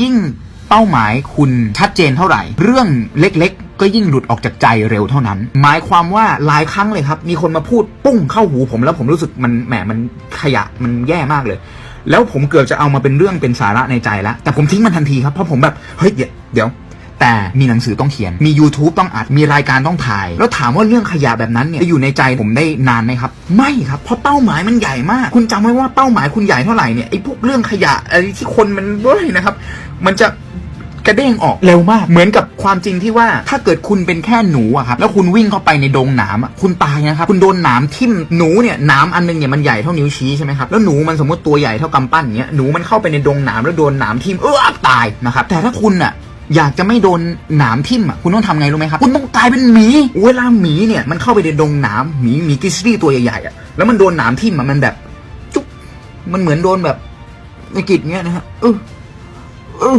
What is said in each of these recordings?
ยิ่งเป้าหมายคุณชัดเจนเท่าไหร่ เรื่องเล็กๆ ก็ยิ่งหลุดออกจากใจเร็วเท่านั้น หมายความว่าหลายครั้งเลยครับ มีคนมาพูดปุ้งเข้าหูผมแล้วผมรู้สึกมันแหมมันขยะมันแย่มากเลย แล้วผมเกือบจะเอามาเป็นเรื่องเป็นสาระในใจแล้วแต่ผมทิ้งมันทันทีครับเพราะผมแบบเฮ้ยเดี๋ยวเดี๋ยว แต่มีหนังสือต้องเขียน มี YouTube ต้องอัด มีรายการต้องถ่าย แล้วถามว่าเรื่องขยะแบบนั้นเนี่ยจะอยู่ในใจผมได้นานไหมครับ ไม่ครับ เพราะเป้าหมายมันใหญ่มาก คุณจำไว้ว่าเป้าหมายคุณใหญ่เท่าไหร่เนี่ยไอ้พวกเรื่องขยะอะไรที่คนมันเว้ยนะครับ มันจะกระเด้งออกเร็วมาก เหมือนกับความจริงที่ว่าถ้าเกิดคุณเป็นแค่หนูอะครับแล้วคุณวิ่งเข้าไปในดงหนามอะคุณตายนะครับคุณโดนหนามทิ่มหนูเนี่ยหนามอันนึงเนี่ยมันใหญ่เท่านิ้วชี้ใช่ไหมครับแล้วหนูมันสมมติตัวใหญ่เท่ากำปั้นอย่างเงี้ยหนูมันเข้าไปในดงหนามแล้วโดนหนามทิ่มเออตายนะครับแต่ถ้าคุณอะ อยากจะไม่โดนหนามทิ่มอะคุณต้องทำไงรู้ไหมครับ คุณต้องกลายเป็นหมี เวลาหมีเนี่ยมันเข้าไปในดงหนามหมีหมีกิซลี่ตัวใหญ่ๆอะแล้วมันโดนหนามทิ่มอะมันแบบ จุ๊บมันเหมือนโดนแบบในกิจเงี้ยนะฮะเออเออ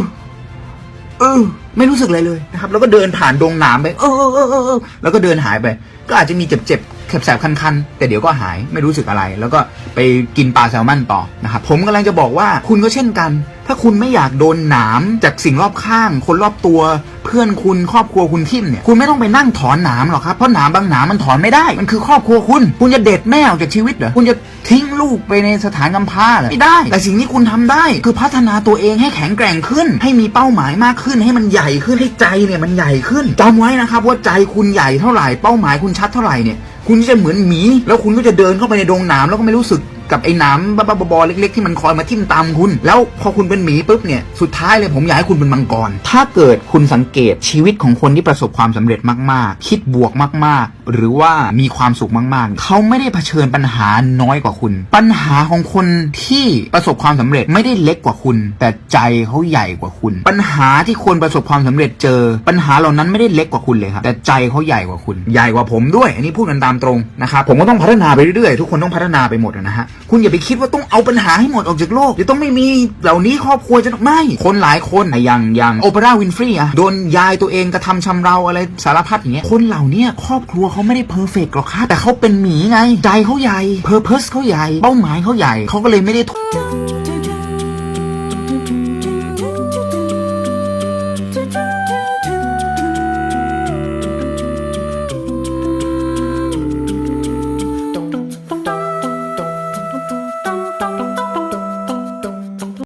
เออไม่รู้สึกอะไรเลยนะครับ แล้วก็เดินผ่านดงหนามไป เออเออเออเออเออแล้วก็เดินหายไป ก็อาจจะมีเจ็บๆ แสบๆคันๆ แต่เดี๋ยวก็หายไม่รู้สึกอะไร แล้วก็ไปกินปลาแซลมอนต่อนะครับผมกำลังจะบอกว่าคุณก็เช่นกัน ถ้าคุณไม่อยากโดนหนามจากสิ่งรอบข้าง คนรอบตัว เพื่อนคุณครอบครัวคุณทิ่มเนี่ยคุณไม่ต้องไปนั่งถอนหนามหรอกครับเพราะหนามบางหนามมันถอนไม่ได้ มันคือครอบครัวคุณ คุณจะเด็ดแม่ออกจากชีวิตเหรอคุณจะทิ้งลูกไปในสถานกำพร้าเหรอไม่ได้ แต่สิ่งที่คุณทำได้คือพัฒนาตัวเองให้แข็งแกร่งขึ้น ให้มีเป้าหมายมากขึ้น ให้มันใหญ่ขึ้นให้ใจเนี่ยมันใหญ่ขึ้นจำไว้นะครับว่าใจคุณใหญ่เท่าไหร่เป้าหมายคุณชัดเท่าไหร่เนี่ยคุณจะเหมือนหมี แล้วคุณก็จะเดินเข้าไปในดงหนามแล้วก็ไม่รู้สึกกับไอ้หนามบ้าๆบอๆเล็ก ๆ ที่มันคอยมาทิ่มตามคุณ แล้วพอคุณเป็นหมีปุ๊บเนี่ยสุดท้ายเลยผมอยากให้คุณเป็นมังกร ถ้าเกิดคุณสังเกตชีวิตของคนที่ประสบความสำเร็จมากๆ คิดบวกมากๆ หรือว่ามีความสุขมากๆ เขาไม่ได้เผชิญปัญหาน้อยกว่าคุณ ปัญหาของคนที่ประสบความสำเร็จไม่ได้เล็กกว่าคุณ แต่ใจเขาใหญ่กว่าคุณ ปัญหาที่คนประสบความสำเร็จเจอ ปัญหาเหล่านั้นไม่ได้เล็กกว่าคุณเลยครับแต่ใจเขาใหญ่กว่าคุณ ใหญ่กว่าผมด้วย อันนี้พูดกันตามตรงนะครับผมก็ต้องพัฒนาไปเรื่อยๆทุกคนต้องพัฒนาไปหมดนะฮะคุณอย่าไปคิดว่าต้องเอาปัญหาให้หมดออกจากโลกจะต้องไม่มีเหล่านี้ครอบครัวจะไม่คนหลายคนอะอย่างอย่างโอเปร่าวินฟรีอะโดนยายตัวเองกระทำชำเราอะไรสารพัดอย่างเงี้ยคนเหล่านี้ครอบครัวเขาาไม่ได้เพอร์เฟกต์หรอกครับแต่เขาเป็นหมีไง ใจเขาใหญ่เพอร์เพสเขาใหญ่ เป้าหมายเขาใหญ่เขาก็เลยไม่ได้ทุก